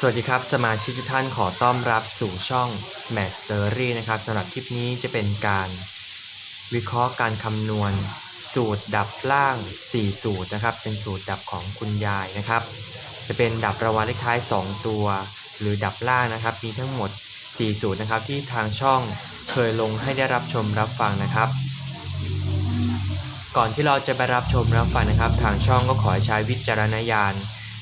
สวัสดีครับ สมาชิกทุกท่านขอต้อนรับสู่ช่อง Mastery นะครับสำหรับคลิปนี้จะเป็นการวิเคราะห์การคำนวณ สูตรดับล่าง 4 สูตรนะครับ เป็นสูตรดับของคุณยายนะครับ จะเป็นดับรางวัลเลขท้าย 2 ตัว หรือดับล่างนะครับ มีทั้งหมด 4 สูตรนะครับ ที่ทางช่องเคยลงให้ได้รับชมรับฟังนะครับ ก่อนที่เราจะไปรับชมรับฟังนะครับ ทางช่องก็ขอให้ใช้วิจารณญาณ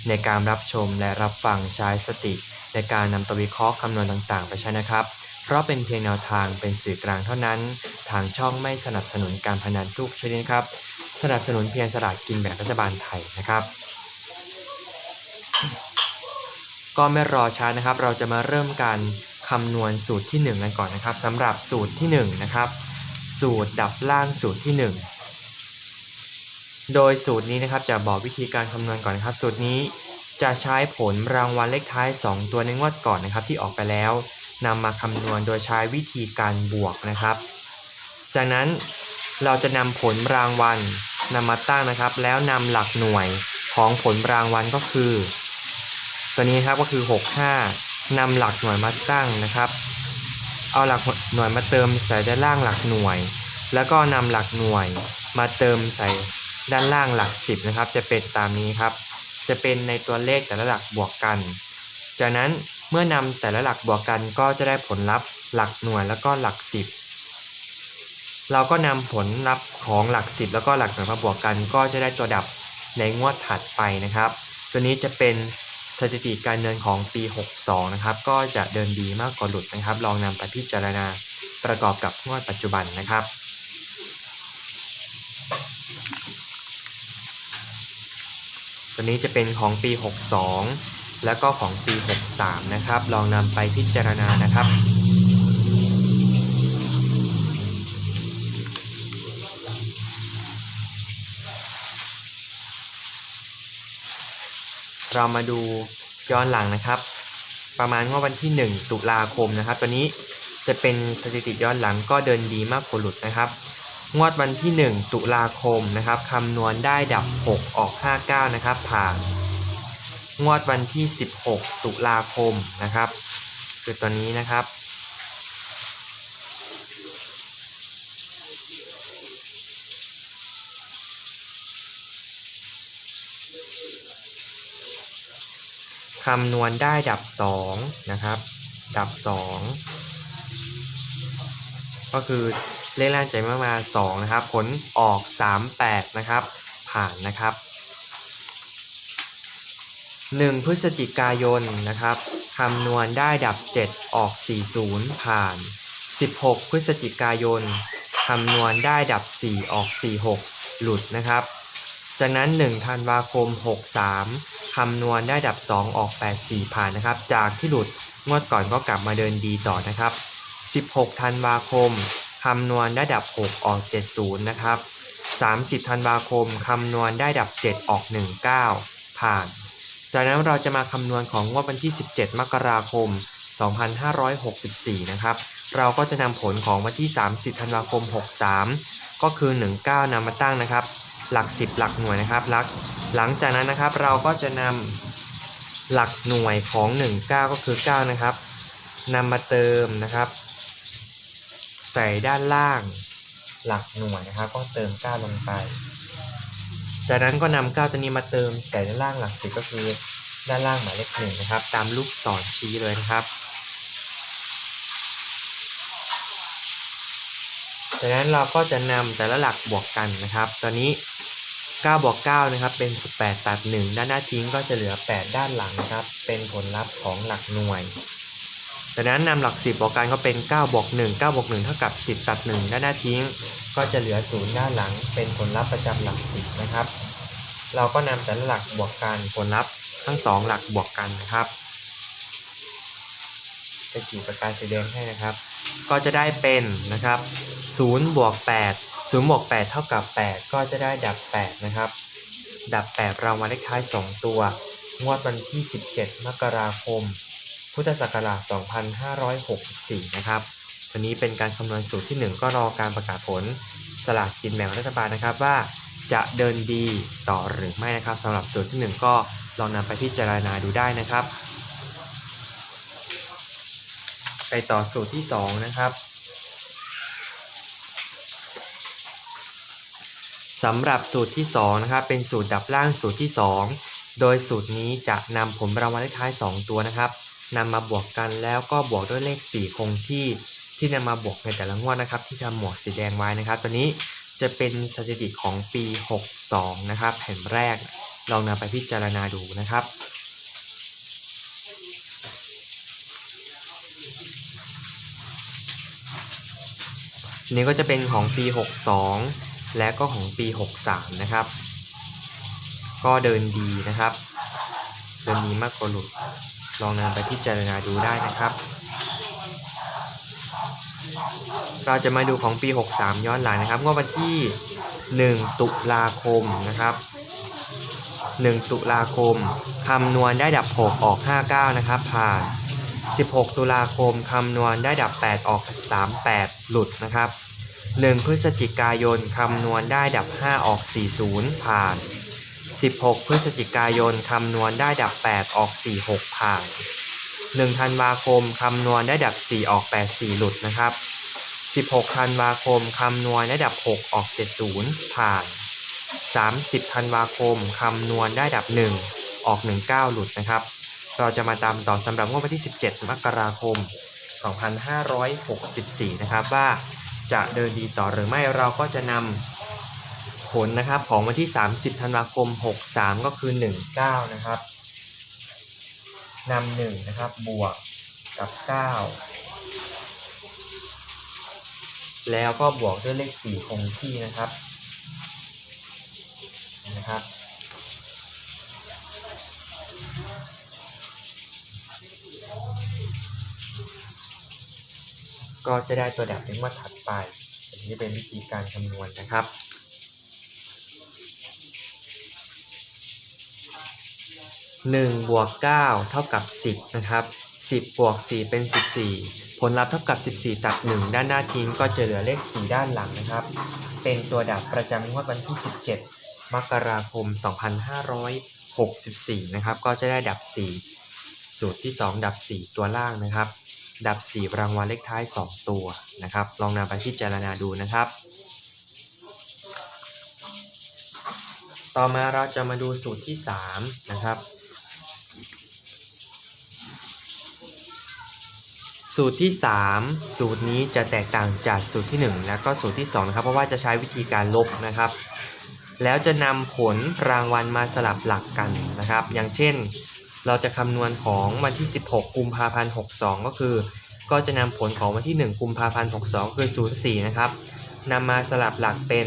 ในการรับชมและรับฟังใช้สติ ในการนำตัววิเคราะห์คำนวณต่างๆ ไปใช้นะครับ เพราะเป็นเพียงแนวทางเป็นสื่อกลางเท่านั้น ทางช่องไม่สนับสนุนการพนันทุกชนิดครับ สนับสนุนเพียงสลากกินแบ่งรัฐบาลไทยนะครับ ก็ไม่รอช้านะครับ เราจะมาเริ่มการคำนวณสูตรที่ 1 กันก่อนนะครับสำหรับสูตรที่1นะครับสูตรดับล่างสูตรที่ 1 โดยสูตรนี้นะครับจะบอกวิธีการคำนวณก่อนนะครับ สูตรนี้จะใช้ผลรางวัลเลขท้าย 2 ตัวในงวดก่อนนะครับ ที่ออกไปแล้วนำมาคำนวณโดยใช้วิธีการบวกนะครับ จากนั้นเราจะนำผลรางวัลนำมาตั้งนะครับ แล้วนำหลักหน่วยของผลรางวัลก็คือ ตัวนี้ครับก็คือ 65นำหลักหน่วยมาตั้งนะครับ เอาหลักหน่วยมาเติมใส่ด้านล่างหลักหน่วย แล้วก็นำหลักหน่วยมาเติมใส่ ด้านล่างหลัก 10นะครับจะเป็นตามนี้ครับ จะเป็นในตัวเลขแต่ละหลักบวกกัน จากนั้นเมื่อนำแต่ละหลักบวกกันก็จะได้ผลลัพธ์หลักหน่วยแล้วก็หลัก 10 เราก็นำผลลัพธ์ของหลัก 10 แล้วก็หลักหน่วยมาบวกกัน ก็จะได้ตัวดับในงวดถัดไปนะครับ ตัวนี้จะเป็นสถิติการเดินของปี 62 นะครับ ก็จะเดินดีมากกว่าหลุดนะครับ ลองนำไปพิจารณาประกอบกับงวดปัจจุบันนะครับ ตัวนี้จะเป็นของปี 62 แล้วก็ของปี 63 นะครับ ลองนำไปพิจารณานะครับเรามาดูย้อนหลังนะครับ ประมาณว่าวันที่ 1 ตุลาคมนะครับ ตัวนี้จะเป็นสถิติย้อนหลังก็เดินดีมากกว่าหลุดนะครับ งวดวันที่ 1 ตุลาคมนะครับคำนวณได้ดับ 6 ออก 59 นะครับผ่าน งวดวันที่ 16 ตุลาคมนะครับคือตัวนี้นะครับ คำนวณได้ดับ 2 นะครับ ดับ 2 ก็คือ เลขแรกใจมามา2นะครับ ผลออก 38 นะครับ ผ่านนะครับ 1 พฤศจิกายนนะครับคำนวณได้ดับ 7 ออก 40 ผ่าน 16 พฤศจิกายนคำนวณได้ดับ 4 ออก 46 หลุดนะครับ จากนั้น1ธันวาคม 63คำนวณได้ดับ 2 ออก 84 ผ่านนะครับ จากที่หลุดงวดก่อนก็กลับมาเดินดีต่อนะครับ 16 ธันวาคม คำนวณได้ดับ 6 ออก 70 นะครับ 30 ธันวาคม คำนวณได้ดับ 7 ออก 19 ผ่าน จากนั้นเราจะมาคำนวณของงวดวันที่ 17 มกราคม 2564 นะครับ เราก็จะนำผลของวันที่ 30 ธันวาคม 63 ก็คือ 19นำมาตั้งนะครับ หลัก 10 หลักหน่วยนะครับหลักหลังจากนั้นนะครับเราก็จะนำหลักหน่วยของ 19 ก็คือ 9 นะครับนำมาเติมนะครับ ใส่ด้านล่างหลักหน่วยนะครับก็เติมก้9ลงไป จากนั้นก็นำก้9ตัวนี้มาเติมใส่ด้านล่างหลัก10ก็คือ ด้านล่างหมายเลขหนึ่งนะครับ ตามลูกศรชี้เลยนะครับ จากนั้นเราก็จะนำแต่ละหลักบวกกันนะครับ ตอนนี้9บวก9นะครับเป็น 18 ตัด 1 ด้านหน้าทิ้งก็จะเหลือ 8 ด้านหลังนะครับ เป็นผลลัพธ์ของหลักหน่วย จากนั้นนำหลัก 10บวกกันก็เป็น9บวก1 9บวก1เท่ากับ 10 ตัด1ด้านหน้าทิ้ง ก็จะเหลือ 0 ด้านหลัง เป็นผลลัพธ์ประจำหลัก 10 นะครับ เราก็นำแต่ละหลักบวกกันผลลัพธ์ทั้ง 2 หลักบวกกันนะครับจะขีดประกายสีแดงให้นะครับ ก็จะได้เป็นนะครับ0บวก8 0บวก8เท่ากับ 8 ก็จะได้ดับ 8 นะครับ ดับ 8 รางวัลเลขท้าย 2 ตัว งวดวันที่ 17 มกราคม พุทธศักราช 2564 นะครับตัวนี้เป็นการคำนวณสูตรที่ 1 ก็รอการประกาศผลสลากกินแบ่งรัฐบาลนะครับว่าจะเดินดีต่อหรือไม่นะครับสำหรับสูตรที่ 1 ก็ลองนำไปพิจารณาดูได้นะครับ ไปต่อสูตรที่สองนะครับสำหรับสูตรที่สองนะครับเป็นสูตรดับล่างสูตรที่สองโดยสูตรนี้จะนำผลรางวัลเลขท้าย 2 ตัวนะครับ นำมาบวกกันแล้วก็บวกด้วยเลข 4 คงที่ที่นำมาบวกในแต่ละงวดนะครับ ที่ทำหมวกสีแดงไว้นะครับ ตัวนี้จะเป็นสถิติของปี 62 นะครับแผ่นแรกลองนำไปพิจารณาดูนะครับนี่ก็จะเป็นของปี 62 และก็ของปี 63 นะครับ ก็เดินดีนะครับ เดินดีมากกว่าหลุด ลองนำไปพิจารณาดูได้นะครับ เราจะมาดูของปี 63 ย้อนหลังนะครับงวดวันที่ 1 ตุลาคมนะครับ 1 ตุลาคมคำนวณได้ดับ 6 ออก 59 นะครับ ผ่าน 16 ตุลาคมคำนวณได้ดับ 8 ออก 38 หลุดนะครับ 1 พฤศจิกายนคำนวณได้ดับ 5 ออก 40 ผ่าน 16 พฤศจิกายนคำนวณได้ดับ 8 ออก 46 ผ่าน 1 ธันวาคมคำนวณได้ดับ 4 ออก 84 หลุดนะครับ 16 ธันวาคมคำนวณได้ดับ 6 ออก 70 ผ่าน 30 ธันวาคมคำนวณได้ดับ 1 ออก 19 หลุดนะครับ เราจะมาตามต่อสำหรับงวดวันที่ 17 มกราคม 2564 นะครับว่าจะเดินดีต่อหรือไม่เราก็จะนำ ลนะครับของวันที่ 30 ธันวาคม 63 ก็คือ 19 นะครับนำ1นะครับบวกกับ 9 แล้วก็บวกด้วยเลข 4 คงที่นะครับนะครับ ก็จะได้ตัวดับในงวดถัดไปอันนี้เป็นวิธีการคำนวณนะครับ 1บวก9เท่ากับ 10 นะครับ 10บวก4เป็น 14 ผลลัพธ์เท่ากับ 14 ตัด 1 ด้านหน้าทิ้งก็จะเหลือเลข 4 ด้านหลังนะครับ เป็นตัวดับประจำงวดวันที่ 17 มกราคม 2564 นะครับ ก็จะได้ดับ 4 สูตรที่ 2 ดับ 4 ตัวล่างนะครับ ดับ 4 รางวัลเลขท้าย 2 ตัวนะครับ ลองนำไปพิจารณาดูนะครับต่อมาเราจะมาดูสูตรที่ 3 นะครับ สูตรที่ 3 สูตรนี้จะแตกต่างจากสูตรที่ 1 และก็สูตรที่2นะครับเพราะว่าจะใช้วิธีการลบนะครับ แล้วจะนำผลรางวัลมาสลับหลักกันนะครับ อย่างเช่น เราจะคำนวณของวันที่ 16 กุมภาพันธ์ 62 ก็คือ ก็จะนำผลของวันที่ 1 กุมภาพันธ์ 62 คือ 04 นะครับนำมาสลับหลักเป็น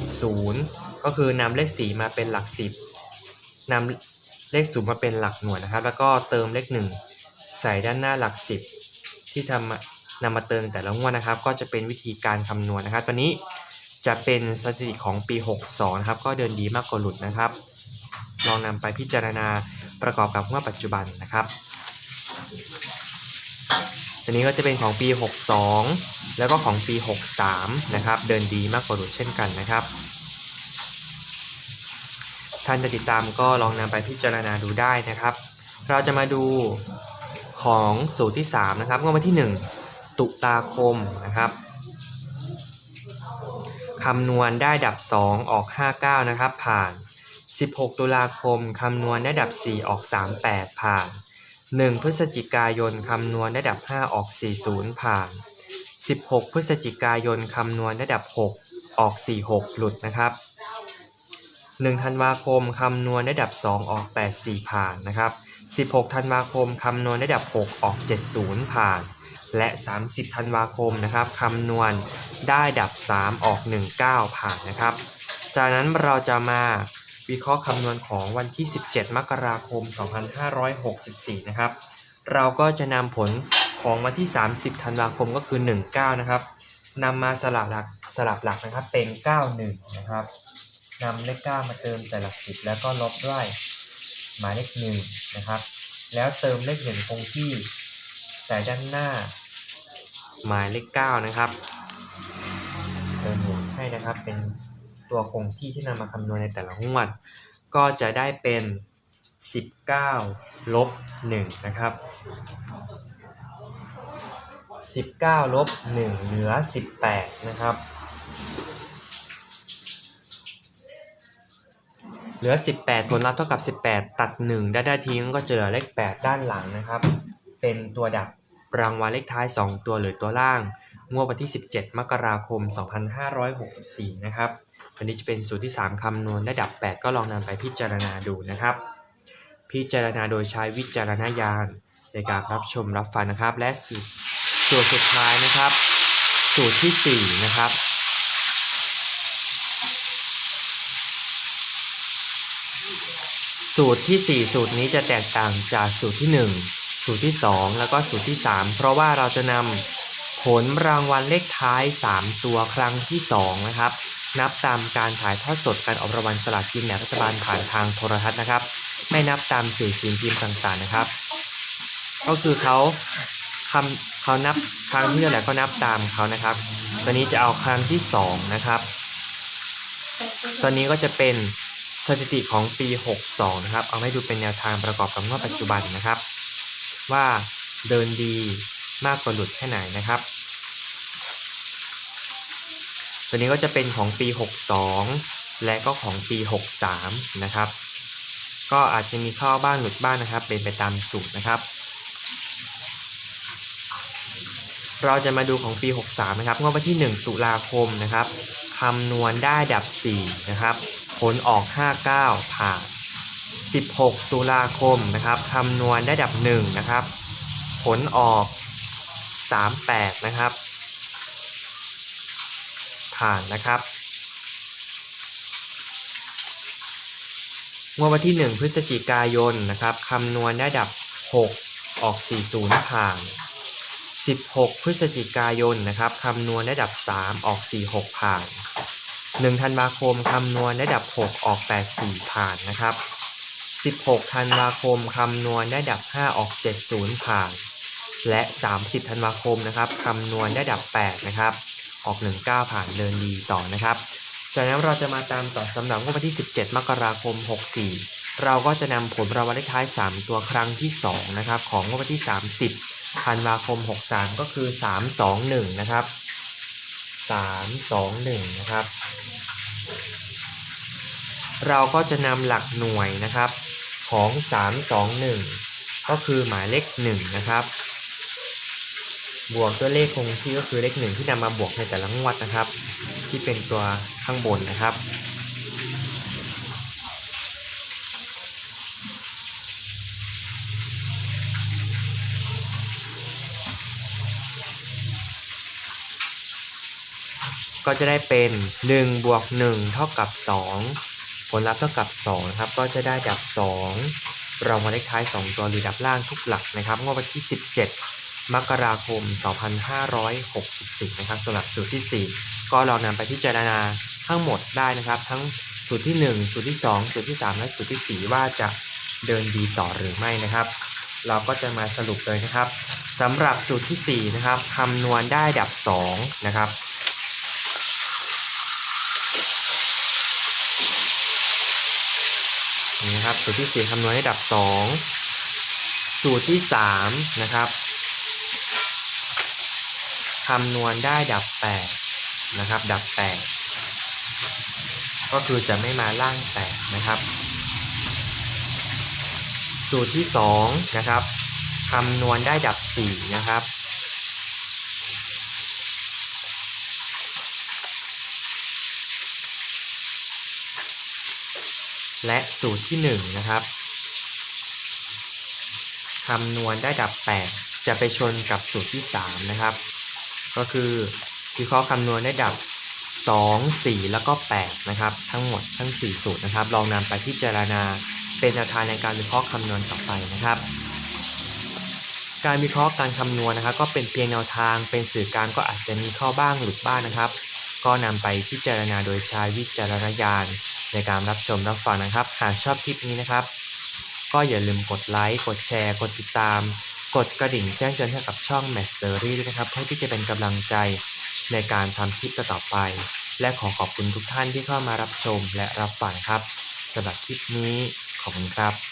4 0 ก็คือนำเลข 4 มาเป็นหลัก 10นำเลข 0 มาเป็นหลักหน่วยนะครับ แล้วก็เติมเลข 1 ใส่ด้านหน้าหลัก 10 ที่ทำนำมาเติมแต่ละงวดนะครับ ก็จะเป็นวิธีการคำนวณนะครับ ตัวนี้จะเป็นสถิติของปี 62นะครับก็เดินดีมากกว่าหลุดนะครับ ลองนำไปพิจารณาประกอบกับงวดปัจจุบันนะครับตัวนี้ก็จะเป็นของปี 62 แล้วก็ของปี 63 นะครับ เดินดีมากกว่าหลุดเช่นกันนะครับ ท่านจะติดตามก็ลองนำไปพิจารณาดูได้นะครับ เราจะมาดู ของสูตรที่ 3 นะครับงวดวันที่ 1 ตุลาคมนะครับคำนวณได้ดับ 2 ออก 59 นะครับ ผ่าน 16 ตุลาคมคำนวณได้ดับ 4 ออก 38 ผ่าน 1 พฤศจิกายนคำนวณได้ดับ 5 ออก 40 ผ่าน 16 พฤศจิกายนคำนวณได้ดับ 6 ออก 46 หลุดนะครับ 1 ธันวาคมคำนวณได้ดับ 2 ออก 84 ผ่านนะครับ 16 ธันวาคมคำนวณได้ดับ 6 ออก 70 ผ่าน และ 30 ธันวาคมนะครับคำนวณได้ดับ 3 ออก 19 ผ่านนะครับ จากนั้นเราจะมาวิเคราะห์คำนวณของวันที่ 17 มกราคม 2564 นะครับ เราก็จะนำผลของวันที่ 30 ธันวาคมก็คือ 19 นะครับนำมาสลับหลักสลับหลักนะครับเป็น 91 นะครับนำเลข9มาเติมแต่หลักสิบแล้วก็ลบด้วย หมายเลข1นะครับ แล้วเติมเลขเห็นคงที่ใส่ด้านหน้า หมายเลข9นะครับเติมหมุให้นะครับเป็นตัวคงที่ที่นำมาคำนวณในแต่ละงวด ก็จะได้เป็น 19ลบ1นะครับ 19ลบ1เหลือ 18 นะครับ เหลือ 18 ผลลัพธ์เท่ากับ 18 ตัด 1 ได้ได้ทิ้งก็จะเหลือเลข 8 ด้านหลังนะครับ เป็นตัวดับรางวัลเลขท้าย 2 ตัวหรือตัวล่าง งวดวันที่ 17 มกราคม 2564 นะครับวันนี้จะเป็นสูตรที่ 3 คำนวณได้ดับ 8 ก็ลองนำไปพิจารณาดูนะครับ พิจารณาโดยใช้วิจารณญาณในการรับชมรับฟังนะครับ และสูตรสูตรสุดท้ายนะครับ สูตรที่ 4 นะครับ สูตรที่ 4 สูตรนี้จะแตกต่างจากสูตรที่ 1 สูตรที่ 2 แล้วก็สูตรที่ 3 เพราะว่าเราจะนำผลรางวัลเลขท้าย 3 ตัวครั้งที่ 2 นะครับ นับตามการถ่ายทอดสดการออกรางวัลสลากกินแบ่งรัฐบาลผ่านทางโทรทัศน์นะครับ ไม่นับตามสื่อสิ่งพิมพ์ต่างๆนะครับ ก็คือเขาคำเขานับครั้งที่เท่าไหร่ก็นับตามเขานะครับ ตอนนี้จะเอาครั้งที่ 2 นะครับ ตอนนี้ก็จะเป็น สถิติของปี 62 นะครับ เอาให้ดูเป็นแนวทางประกอบกับงวดปัจจุบันนะครับ ว่าเดินดีมากกว่าหลุดแค่ไหนนะครับ ตัวนี้ก็จะเป็นของปี 62 และก็ของปี 63 นะครับ ก็อาจจะมีข้าบ้างหลุดบ้างนะครับ เป็นไปตามสูตรนะครับ เราจะมาดูของปี 63 นะครับงวดวันที่ 1 ตุลาคมนะครับคำนวณได้ดับ 4 นะครับ ผลออก 59 ผ่าน 16 ตุลาคมนะครับคำนวณได้ดับ1นะครับ ผลออก 38 นะครับ ผ่านนะครับงวดวันที่ 1 พฤศจิกายนนะครับคำนวณได้ดับ 6 ออก 40 ผ่าน 16 พฤศจิกายนนะครับคำนวณได้ดับ 3 ออก 46 ผ่าน 1ธันวาคมคำนวณได้ดับ 6 ออก 84 ผ่านนะครับ 16ธันวาคมคำนวณได้ดับ 5 ออก 70 ผ่าน และ 30ธันวาคมนะครับคำนวณได้ดับ 8 นะครับ ออก 19 ผ่านเดินดีต่อนะครับจากนั้นเราจะมาตามต่อสำหรับงวดวันที่ 17 มกราคม 64 เราก็จะนำผลรางวัลเลขท้าย 3 ตัวครั้งที่ 2 นะครับ ของงวดวันที่ 30ธันวาคม 63 ก็คือ 321 นะครับ 321 นะครับ เราก็จะนำหลักหน่วยนะครับของ 321 ก็คือหมายเลข1นะครับ บวกด้วยเลขคงที่ก็คือเลข1ที่นำมาบวกในแต่ละงวดนะครับ ที่เป็นตัวข้างบนนะครับก็จะได้เป็น 1 บวก 1 เท่ากับ 2 ผลลัพธ์เท่ากับ2นะครับก็จะได้ดับ 2 เรามาเลขท้าย 2 ตัวหรือดับล่างทุกหลักนะครับงวดวันที่ 17 มกราคม 2564 นะครับสำหรับสูตรที่ 4 ก็ลองนำไปพิจารณาทั้งหมดได้นะครับ ทั้งสูตรที่ 1 สูตรที่ 2 สูตรที่ 3 และสูตรที่ 4 ว่าจะเดินดีต่อหรือไม่นะครับ เราก็จะมาสรุปเลยนะครับสำหรับสูตรที่ 4 นะครับคำนวณได้ดับ 2 นะครับ นี่นะครับ สูตรที่ 4คำนวณให้ดับ 2 สูตรที่ 3 นะครับคำนวณได้ดับ 8 นะครับ ดับ 8 ก็คือจะไม่มาล่าง8นะครับ สูตรที่ 2 นะครับคำนวณได้ดับ 4 นะครับ และสูตรที่1นะครับคำนวณได้ดับ 8 จะไปชนกับสูตรที่ 3 นะครับ ก็คือวิเคราะห์คำนวณได้ดับ 2 4 แล้วก็ 8 นะครับ ทั้งหมดทั้ง 4 สูตรนะครับ ลองนำไปพิจารณาเป็นแนวทางในการวิเคราะห์คำนวณต่อไปนะครับ การวิเคราะห์การคำนวณนะครับ ก็เป็นเพียงแนวทางเป็นสื่อกลางก็อาจจะมีเข้าบ้างหลุดบ้างนะครับ ก็นำไปพิจารณาโดยใช้วิจารณญาณ ในการรับชมรับฟังนะครับ หากชอบคลิปนี้นะครับ ก็อย่าลืมกดไลค์ กดแชร์ กดติดตาม กดกระดิ่งแจ้งเตือนให้กับช่อง m a s t e r y ด้วยนะครับเพื่อที่จะเป็นกำลังใจในการทำคลิปต่อไป และขอขอบคุณทุกท่านที่เข้ามารับชมและรับฟังครับสำหรับคลิปนี้ขอบคุณครับ